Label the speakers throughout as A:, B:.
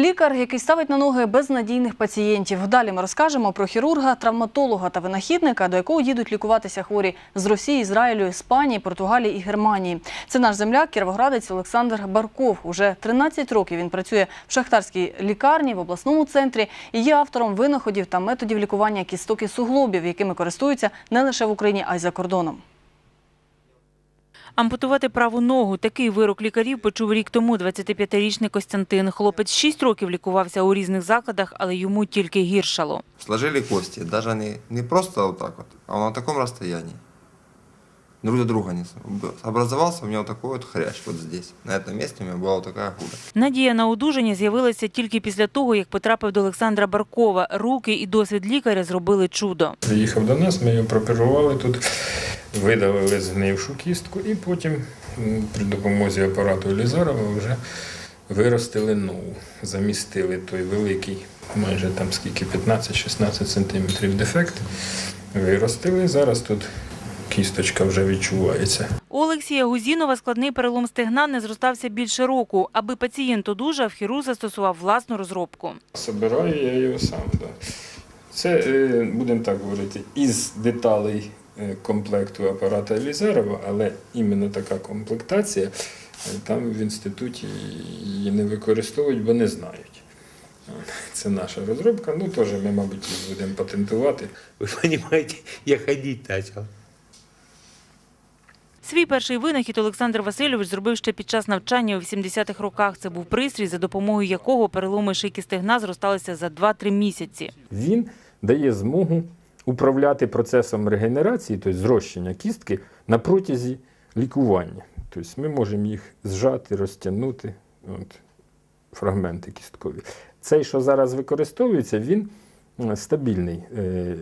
A: Лікар, який ставить на ноги безнадійних пацієнтів. Далі ми розкажемо про хірурга, травматолога та винахідника, до якого їдуть лікуватися хворі з Росії, Ізраїлю, Іспанії, Португалії і Германії. Це наш земляк, кіровоградець Олександр Барков. Уже 13 років він працює в шахтарській лікарні в обласному центрі і є автором винаходів та методів лікування кісток і суглобів, якими користуються не лише в Україні, а й за кордоном.
B: Ампутувати праву ногу. Такий вирок лікарів почув рік тому 25-річний Костянтин. Хлопець 6 років лікувався у різних закладах, але йому тільки гіршало.
C: Сложили кости, даже не, не просто вот так вот, а на таком расстоянии. Друг до друга не образовался у вот такой вот хрящ вот здесь. На этом месте у меня была вот такая гуля.
B: Надія на одужання з'явилася тільки після того, як потрапив до Олександра Баркова. Руки і досвід лікаря зробили чудо.
D: Приїхав до нас, ми його прооперували тут, видавили згнившу кістку і потім при допомозі апарату Елізарова вже виростили нову, замістили той великий, майже там скільки 15-16 сантиметрів дефект. Виростили. Зараз тут кісточка вже відчувається.
B: У Олексія Гузінова складний перелом стегна не зростався більше року. Аби пацієнт одужав, хірург застосував власну розробку.
D: Собираю я його сам. Да. Це, е, будемо так говорити, із деталей комплекту апарата Елізарова, але іменно така комплектація, е, там в інституті її не використовують, бо не знають. Це наша розробка, ну теж ми, мабуть, її будемо патентувати.
E: Вы понимаете, я ходить начал.
B: Свій перший винахід Олександр Васильович зробив ще під час навчання у 80-х роках. Це був пристрій, за допомогою якого переломи шийки стегна зросталися за 2-3 місяці.
D: Він дає змогу управляти процесом регенерації, тобто зрощення кістки, на протязі лікування. Тобто ми можемо їх зжати, розтягнути, от, фрагменти кісткові. Цей, що зараз використовується, він стабільний. Е,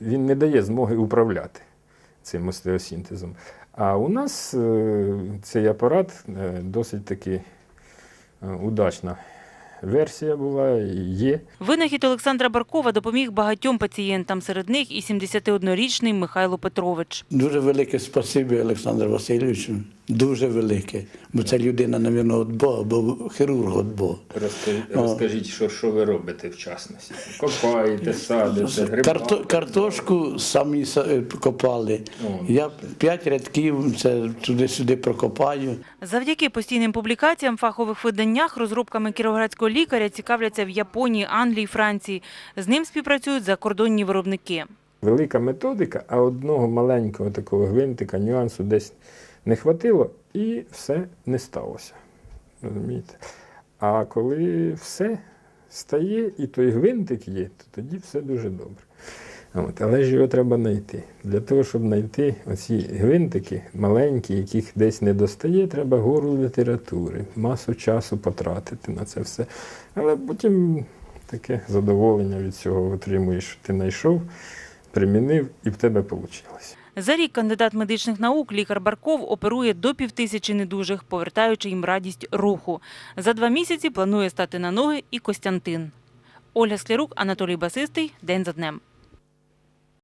D: Він не дає змоги управляти цим остеосінтезом. А у нас е, цей апарат е, досить таки удачна версія була і є.
B: Винахід Олександра Баркова допоміг багатьом пацієнтам. Серед них і 71-річний Михайло Петрович.
F: Дуже велике спасибі Олександру Васильовичу. Дуже велике. Бо це людина, навірно, від Бога, бо хірург від Бога.
D: Розкажіть, розкажіть що, що ви робите в частності? Копаєте, садите,
F: Карто, картошку самі е, копали.
D: О.
F: Я п'ять рядків це туди-сюди прокопаю.
B: Завдяки постійним публікаціям в фахових виданнях розробками кіровоградського лікаря цікавляться в Японії, Англії, Франції. З ним співпрацюють закордонні виробники.
D: Велика методика, а одного маленького такого гвинтика, нюансу десь не хватило, і все не сталося. Розумієте? А коли все стає, і той гвинтик є, то тоді все дуже добре. От, але ж його треба знайти. Для того, щоб знайти оці гвинтики маленькі, яких десь не достає, треба гору літератури, масу часу потратити на це все. Але потім таке задоволення від цього отримуєш, що ти знайшов, примінив і в тебе вийшло.
B: За рік кандидат медичних наук лікар Барков оперує до півтисячі недужих, повертаючи їм радість руху. За два місяці планує стати на ноги і Костянтин. Ольга Склярук, Анатолій Басистий. День за днем.